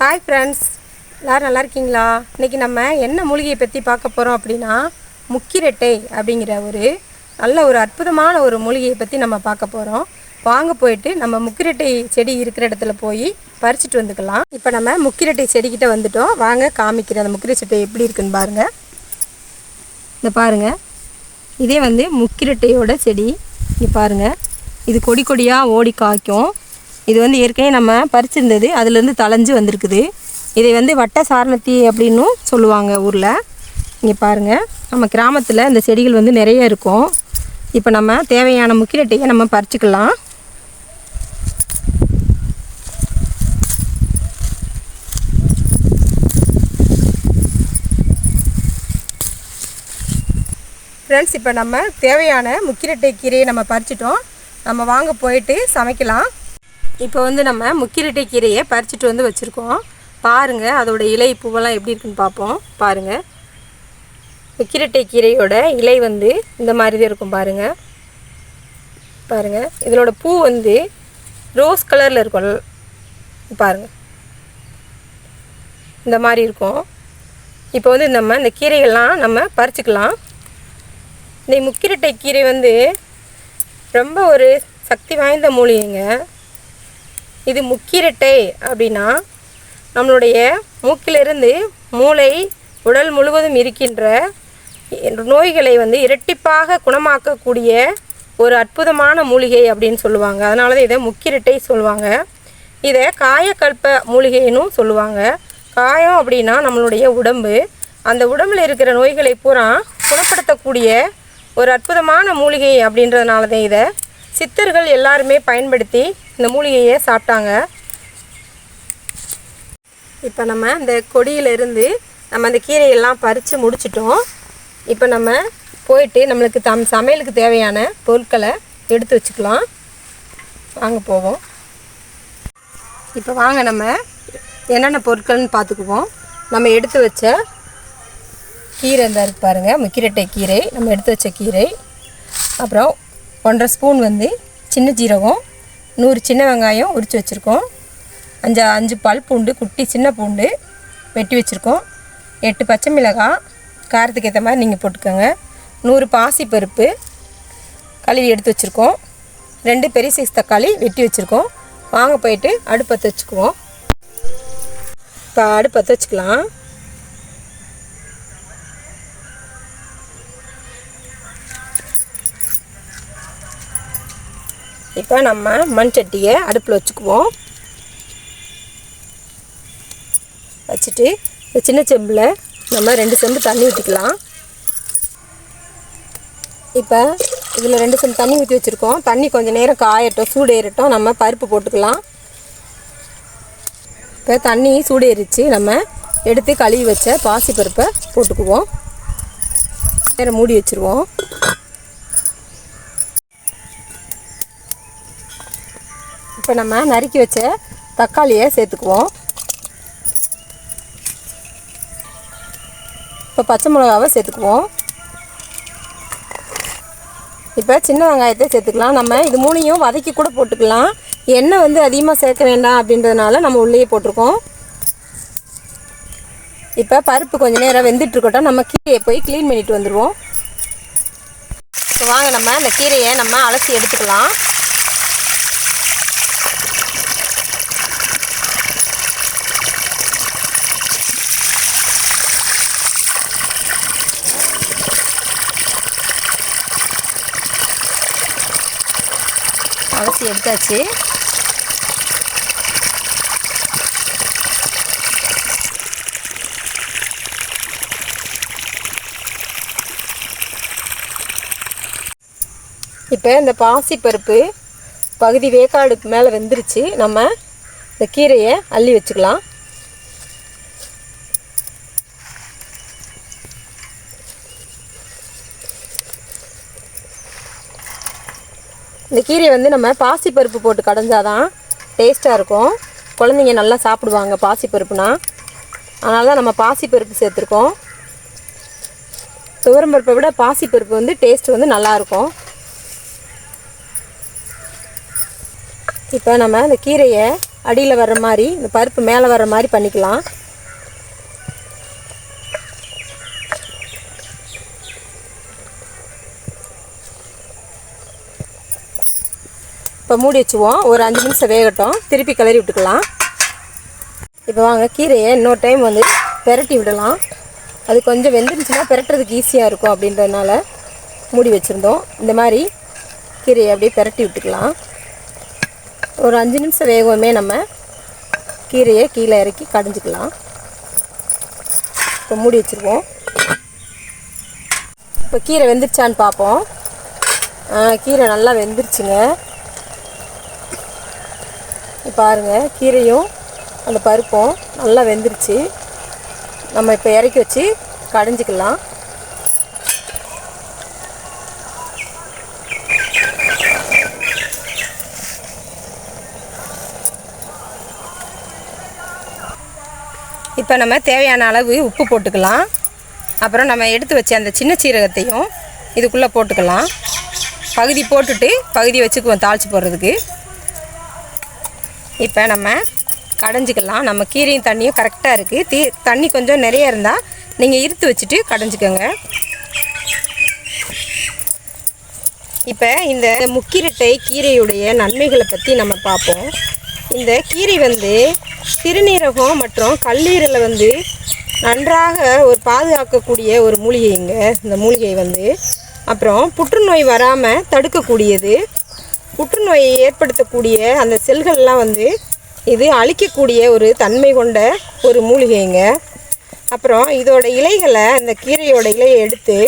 Hi friends எல்லோரும் நல்லா இருக்கீங்களா? இன்றைக்கி நம்ம என்ன மூலிகையை பற்றி பார்க்க போகிறோம் அப்படின்னா முக்கிரட்டை அப்படிங்கிற ஒரு நல்ல ஒரு அற்புதமான ஒரு மூலிகையை பற்றி நம்ம பார்க்க போகிறோம் வாங்க போயிட்டு நம்ம முக்கிரட்டை செடி இருக்கிற இடத்துல போய் பறிச்சுட்டு வந்துக்கலாம். இப்போ நம்ம முக்கிரட்டை செடிக்கிட்ட வந்துட்டோம். வாங்க காமிக்கிறேன் அந்த முக்கிர செட்டை எப்படி இருக்குன்னு பாருங்கள் இந்த பாருங்கள் இதே வந்து முக்கிரட்டையோட செடி. இங்கே பாருங்கள் இது கொடி கொடியாக ஓடி காய்க்கும். இது வந்து ஏற்கனவே நம்ம பறிச்சிருந்தது. அதுலேருந்து தளைஞ்சு வந்திருக்குது. இதை வந்து வட்ட சாரணத்தி அப்படின்னும் சொல்லுவாங்க ஊரில். இங்கே பாருங்கள் நம்ம கிராமத்தில் இந்த செடிகள் வந்து நிறைய இருக்கும். இப்போ நம்ம தேவையான முக்கிரட்டையை நம்ம பறிச்சுக்கலாம். ஃப்ரெண்ட்ஸ் இப்போ நம்ம தேவையான முக்கிரட்டை கீரையை நம்ம பறிச்சிட்டோம். நம்ம வாங்க போயிட்டு சமைக்கலாம். இப்போ வந்து நம்ம முக்கிரட்டை கீரையை பறிச்சிட்டு வந்து வச்சுருக்கோம். பாருங்கள் அதோட இலை பூவெல்லாம் எப்படி இருக்குன்னு பார்ப்போம். பாருங்கள் முக்கிரட்டை கீரையோட இலை வந்து இந்த மாதிரி தான் இருக்கும் பாருங்கள் பாருங்கள் இதனோட பூ வந்து ரோஸ் கலரில் இருக்கும். பாருங்கள் இந்த மாதிரி இருக்கும். இப்போ வந்து நம்ம இந்த கீரைகள்லாம் நம்ம பறிச்சுக்கலாம். இந்த முக்கிரட்டை கீரை வந்து ரொம்ப ஒரு சக்தி வாய்ந்த மூலிகைங்க. இது முக்கிரட்டை அப்படின்னா நம்மளுடைய மூக்கிலிருந்து மூளை உடல் முழுவதும் இருக்கின்ற நோய்களை வந்து இரட்டிப்பாக குணமாக்கக்கூடிய ஒரு அற்புதமான மூலிகை அப்படின்னு சொல்லுவாங்க. அதனால தான் இதை முக்கிரட்டை சொல்லுவாங்க. இதை காயக்கல்ப மூலிகைன்னு சொல்லுவாங்க. காயம் அப்படின்னா நம்மளுடைய உடம்பு. அந்த உடம்பில் இருக்கிற நோய்களை பூரா குணப்படுத்தக்கூடிய ஒரு அற்புதமான மூலிகை அப்படின்றதுனால தான் இதை சித்தர்கள் எல்லாருமே பயன்படுத்தி இந்த மூலிகையே சாப்பிட்டாங்க. இப்போ நம்ம இந்த கொடியிலிருந்து நம்ம அந்த கீரையெல்லாம் பறித்து முடிச்சிட்டோம். இப்போ நம்ம போயிட்டு நம்மளுக்கு தம் சமையலுக்கு தேவையான பொருட்களை எடுத்து வச்சுக்கலாம். வாங்க போவோம். இப்போ வாங்க நம்ம என்னென்ன பொருட்கள்னு பார்த்துக்குவோம். நம்ம எடுத்து வச்ச கீரை இருந்தால் இருக்கு பாருங்கள் முக்கிரட்டை கீரை நம்ம எடுத்து வச்ச கீரை. அப்புறம் ஒன்றரை ஸ்பூன் வந்து சின்ன ஜீரகம். நூறு சின்ன வெங்காயம் உரித்து வச்சுருக்கோம். அஞ்சு அஞ்சு பல் பூண்டு குட்டி சின்ன பூண்டு வெட்டி வச்சுருக்கோம். எட்டு பச்சை மிளகாய் காரத்துக்கு ஏற்ற மாதிரி நீங்கள் போட்டுக்கோங்க. நூறு பாசி பருப்பு கழுவி எடுத்து வச்சுருக்கோம். ரெண்டு பெரிய சைஸ் தக்காளி வெட்டி வச்சுருக்கோம். வாங்க போயிட்டு அடுப்பத்தை வச்சுக்குவோம். இப்போ அடுப்பத்து வச்சுக்கலாம். இப்போ நம்ம மண் சட்டியை அடுப்பில் வச்சுக்குவோம். வச்சுட்டு இந்த சின்ன செம்பில் நம்ம ரெண்டு செம்பு தண்ணி ஊற்றிக்கலாம். இப்போ இதில் ரெண்டு செம்பு தண்ணி ஊற்றி வச்சுருக்கோம். தண்ணி கொஞ்சம் நேரம் காயட்டும் சூடேறட்டும். நம்ம பருப்பு போட்டுக்கலாம். இப்போ தண்ணி சூடேறிச்சு நம்ம எடுத்து கழுவி வச்ச பாசி பருப்பை போட்டுக்குவோம். நேரம் மூடி வச்சுருவோம். இப்போ நம்ம நறுக்கி வச்ச தக்காளியை சேர்த்துக்குவோம். இப்போ பச்சை மிளகாவை சேர்த்துக்குவோம். இப்போ சின்ன வெங்காயத்தை சேர்த்துக்கலாம். நம்ம இது மூணையும் வதக்கி கூட போட்டுக்கலாம். எண்ணெய் வந்து அதிகமாக சேர்க்க வேண்டாம் அப்படின்றதுனால நம்ம உள்ளேயே போட்டிருக்கோம். இப்போ பருப்பு கொஞ்சம் நேரம் வெந்துட்டுருக்கட்டும் நம்ம கீரையை போய் க்ளீன் பண்ணிட்டு வந்துடுவோம் இப்போ வாங்க நம்ம இந்த கீரையை நம்ம அலசி எடுத்துக்கலாம் அலசி எடுத்தாச்சு. இப்போ இந்த பாசிப்பருப்பு பகுதி வேக்காடுக்கு மேலே வெந்துருச்சு. நம்ம இந்த கீரையை அள்ளி வச்சுக்கலாம். இந்த கீரையை வந்து நம்ம பாசிப்பருப்பு போட்டு கடைஞ்சாதான் டேஸ்ட்டாக இருக்கும். குழந்தைங்க நல்லா சாப்பிடுவாங்க பாசிப்பருப்புனா. அதனால தான் நம்ம பாசிப்பருப்பு சேர்த்துருக்கோம். துவரம்பருப்பை விட பாசிப்பருப்பு வந்து டேஸ்ட் வந்து நல்லாயிருக்கும். இப்போ நம்ம இந்த கீரையை அடியில் வர்ற மாதிரி இந்த பருப்பு மேலே வர்ற மாதிரி பண்ணிக்கலாம். இப்போ மூடி வச்சுவோம். ஒரு அஞ்சு நிமிஷம் வேகட்டும். திருப்பி கிளறி விட்டுக்கலாம். இப்போ வாங்க கீரையை இன்னொரு டைம் வந்து பெரட்டி விடலாம். அது கொஞ்சம் வெந்துருச்சுன்னா பெரட்டுறதுக்கு ஈஸியாக இருக்கும் அப்படின்றதுனால மூடி வச்சுருந்தோம். இந்த மாதிரி கீரையை அப்படியே பெரட்டி விட்டுக்கலாம். ஒரு அஞ்சு நிமிஷம் வேகவுமே நம்ம கீரையை கீழே இறக்கி கடைஞ்சிக்கலாம். இப்போ மூடி வச்சுருவோம். இப்போ கீரை வெந்துருச்சான்னு பார்ப்போம். கீரை நல்லா வெந்துருச்சுங்க. பாருங்கள் கீரையும் அந்த பருப்பும் நல்லா வெந்துருச்சு. நம்ம இப்போ இறக்கி வச்சு கடைஞ்சிக்கலாம். இப்போ நம்ம தேவையான அளவு உப்பு போட்டுக்கலாம். அப்புறம் நம்ம எடுத்து வச்ச அந்த சின்ன சீரகத்தையும் இதுக்குள்ளே போட்டுக்கலாம். பகுதி போட்டுட்டு பகுதி வச்சுக்குவோம் தாளித்து போடுறதுக்கு. இப்போ நம்ம கடைஞ்சிக்கலாம். நம்ம கீரையும் தண்ணியும் கரெக்டாக இருக்குது தீ தண்ணி கொஞ்சம் நிறைய இருந்தால் நீங்கள் இருத்து வச்சுட்டு கடைஞ்சிக்கோங்க. இப்போ இந்த முக்கிரட்டை கீரையுடைய நன்மைகளை பற்றி நம்ம பார்ப்போம். இந்த கீரை வந்து சிறுநீரகம் மற்றும் கல்லீரலை வந்து நன்றாக ஒரு பாதுகாக்கக்கூடிய ஒரு மூலிகைங்க. இந்த மூலிகை வந்து. அப்புறம் புற்றுநோய் வராமல் தடுக்கக்கூடியது. புற்றுநோயை ஏற்படுத்தக்கூடிய அந்த செல்கள்லாம் வந்து இது அழிக்கக்கூடிய ஒரு தன்மை கொண்ட ஒரு மூலிகைங்க. அப்புறம் இதோட இலைகளை அந்த கீரையோட இலையை எடுத்து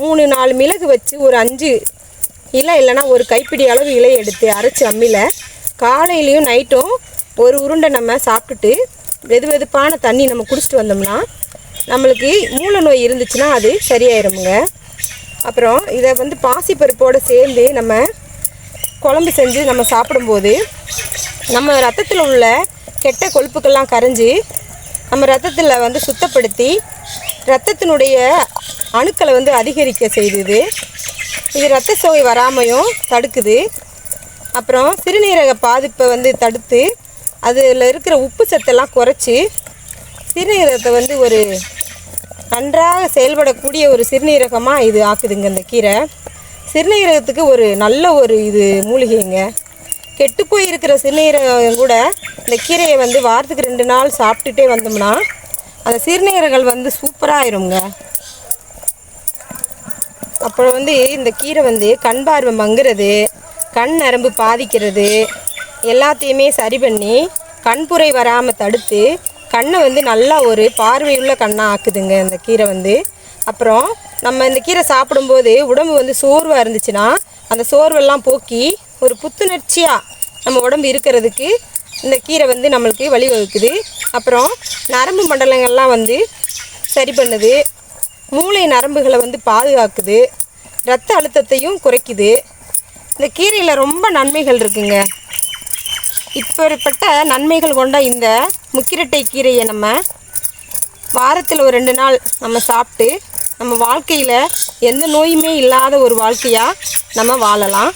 மூணு நாலு மிளகு வச்சு ஒரு அஞ்சு இலை இல்லைன்னா ஒரு கைப்பிடி அளவு இலை எடுத்து அரைச்சி அம்மியில் காலையிலையும் நைட்டும் ஒரு உருண்டை நம்ம சாப்பிட்டுட்டு வெது வெதுப்பான தண்ணி நம்ம குடிச்சிட்டு வந்தோம்னா நம்மளுக்கு மூல நோய் இருந்துச்சுன்னா அது சரியாயிருமுங்க. அப்புறம் இதை வந்து பாசிப்பருப்போடு சேர்ந்து நம்ம குழம்பு செஞ்சு நம்ம சாப்பிடும்போது நம்ம ரத்தத்தில் உள்ள கெட்ட கொழுப்புக்கெல்லாம் கரைஞ்சி நம்ம ரத்தத்தில் வந்து சுத்தப்படுத்தி ரத்தத்தினுடைய அணுக்களை வந்து அதிகரிக்க செய்யுது. இது ரத்த சோகை வராமையும் தடுக்குது. அப்புறம் சிறுநீரக பாதிப்பை வந்து தடுத்து அதில் இருக்கிற உப்பு சத்தெல்லாம் குறைச்சி சிறுநீரகத்தை வந்து ஒரு நன்றாக செயல்படக்கூடிய ஒரு சிறுநீரகமாக இது ஆக்குதுங்க இந்த கீரை. சிறுநீரகத்துக்கு ஒரு நல்ல ஒரு இது மூலிகைங்க. கெட்டு போய் இருக்கிற சிறுநீரகம் கூட இந்த கீரையை வந்து வாரத்துக்கு ரெண்டு நாள் சாப்பிட்டுட்டே வந்தோம்னா அந்த சிறுநீரகங்கள் வந்து சூப்பராக ஆயிருங்க அப்புறம் வந்து இந்த கீரை வந்து கண் பார்வை மங்குறது கண் நரம்பு பாதிக்கிறது எல்லாத்தையுமே சரி பண்ணி கண்புரை வராமல் தடுத்து கண்ணை வந்து நல்லா ஒரு பார்வையுள்ள கண்ணாக ஆக்குதுங்க இந்த கீரை வந்து. அப்புறம் நம்ம இந்த கீரை சாப்பிடும்போது உடம்பு வந்து சோர்வாக இருந்துச்சுன்னா அந்த சோர்வெல்லாம் போக்கி ஒரு புத்துணர்ச்சியாக நம்ம உடம்பு இருக்கிறதுக்கு இந்த கீரை வந்து நம்மளுக்கு வழிவகுக்குது. அப்புறம் நரம்பு மண்டலங்கள்லாம் வந்து சரி பண்ணுது. மூளை நரம்புகளை வந்து பாதுகாக்குது. ரத்த அழுத்தத்தையும் குறைக்குது. இந்த கீரையில் ரொம்ப நன்மைகள் இருக்குங்க. இப்பேற்பட்ட நன்மைகள் கொண்ட இந்த முக்கிரட்டை கீரையை நம்ம வாரத்தில் ஒரு ரெண்டு நாள் நம்ம சாப்பிட்டு நம்ம வாழ்க்கையில் எந்த நோயுமே இல்லாத ஒரு வாழ்க்கையாக நம்ம வாழலாம்.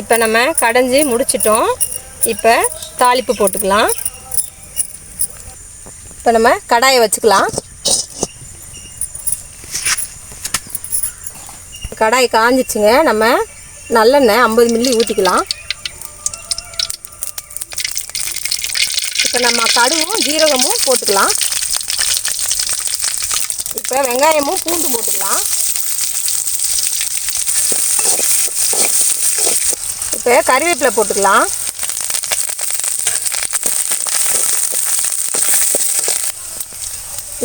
இப்போ நம்ம கடைஞ்சி முடிச்சிட்டோம். இப்போ தாளிப்பு போட்டுக்கலாம். இப்போ நம்ம கடாயை வச்சுக்கலாம். கடாய் காஞ்சிச்சுங்க. நம்ம நல்லெண்ணெய் ஐம்பது மில்லி ஊற்றிக்கலாம் இப்போ நம்ம கடுவும் ஜீரகமும் போட்டுக்கலாம். இப்போ வெங்காயமும் பூண்டு போட்டுக்கலாம். இப்போ கறிவேப்பிலை போட்டுக்கலாம்.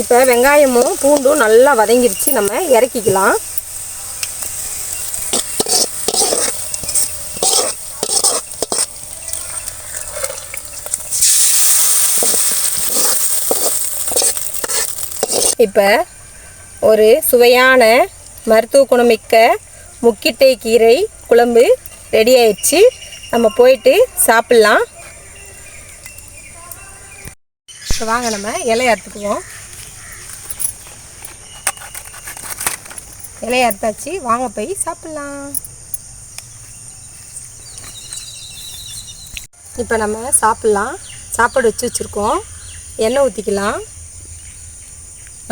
இப்போ வெங்காயமும் பூண்டும் நல்லா வதங்கிருச்சு நம்ம இறக்கிக்கலாம். இப்போ ஒரு சுவையான மருத்துவ குணமிக்க முக்கிட்டை கீரை குழம்பு ரெடி ஆயிடுச்சு. நம்ம போயிட்டு சாப்பிட்லாம். இப்போ வாங்க நம்ம இலைய அறுத்துக்குவோம். இலையை அறுத்தாச்சு. வாங்க போய் சாப்பிட்லாம். இப்போ நம்ம சாப்பிட்லாம். சாப்பாடு வச்சு வச்சுருக்கோம். எண்ணெய் ஊற்றிக்கலாம்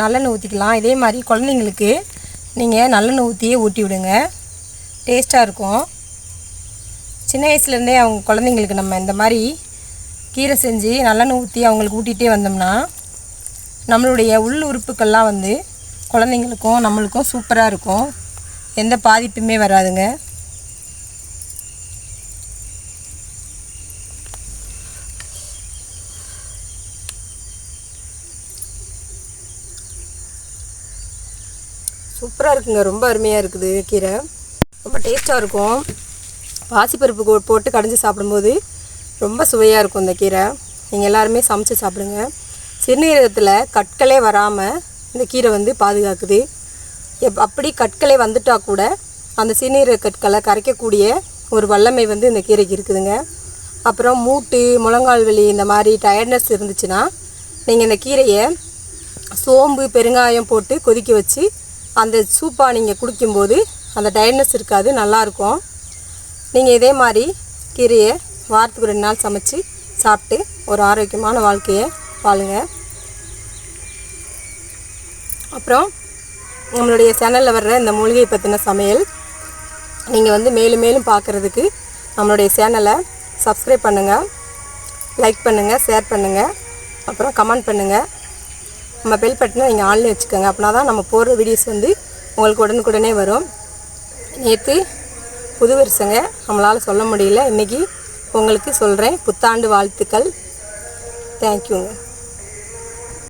நல்லெண்ணெய் ஊற்றிக்கலாம் இதே மாதிரி குழந்தைங்களுக்கு நீங்கள் நல்லெண்ணெய் ஊற்றியே ஊட்டி விடுங்க. டேஸ்ட்டாக இருக்கும். சின்ன வயசுலேருந்தே அவங்க குழந்தைங்களுக்கு நம்ம இந்த மாதிரி கீரை செஞ்சு நல்லெண்ணெய் ஊற்றி அவங்களுக்கு ஊட்டிகிட்டே வந்தோம்னா நம்மளுடைய உள் உறுப்புக்கள்லாம் வந்து குழந்தைங்களுக்கும் நம்மளுக்கும் சூப்பராக இருக்கும். எந்த பாதிப்புமே வராதுங்க. சூப்பராக இருக்குங்க. ரொம்ப அருமையாக இருக்குது கீரை. ரொம்ப டேஸ்ட்டாக இருக்கும். பாசிப்பருப்பு போட்டு கடைஞ்சி சாப்பிடும்போது ரொம்ப சுவையாக இருக்கும் இந்த கீரை. நீங்கள் எல்லாருமே சமைச்சு சாப்பிடுங்க. சிறுநீரகத்தில் கற்களே வராமல் இந்த கீரை வந்து பாதுகாக்குது. எப் அப்படி கற்களே வந்துட்டால் கூட அந்த சிறுநீரக கற்களை கரைக்கக்கூடிய ஒரு வல்லமை வந்து இந்த கீரைக்கு இருக்குதுங்க. அப்புறம் மூட்டு முழங்கால் வலி இந்த மாதிரி டயர்ட்னஸ் இருந்துச்சுன்னா நீங்கள் இந்த கீரையை சோம்பு பெருங்காயம் போட்டு கொதிக்க வச்சு அந்த சூப்பாக நீங்கள் குடிக்கும்போது அந்த டயட்னஸ் இருக்காது நல்லாயிருக்கும் நீங்கள் இதே மாதிரி கீரையை வாரத்துக்கு ரெண்டு நாள் சமைச்சு சாப்பிட்டு ஒரு ஆரோக்கியமான வாழ்க்கையை வாழுங்க. அப்புறம் நம்மளுடைய சேனலில் வர்ற இந்த மூலிகை பற்றின சமையல் நீங்கள் வந்து மேலும் மேலும் பார்க்குறதுக்கு நம்மளுடைய சேனலை சப்ஸ்கிரைப் பண்ணுங்கள் லைக் பண்ணுங்கள் ஷேர் பண்ணுங்கள் அப்புறம் கமெண்ட் பண்ணுங்கள் நம்ம பெல் பட்டனை நீங்கள் ஆன்லைன் வச்சுக்கோங்க. அப்படின்னா தான் நம்ம போடுற வீடியோஸ் வந்து உங்களுக்கு உடனுக்குடனே வரும். நேற்று புது வருஷங்க நம்மளால் சொல்ல முடியல. இன்றைக்கி உங்களுக்கு சொல்கிறேன் புத்தாண்டு வாழ்த்துக்கள். தேங்க்யூங்க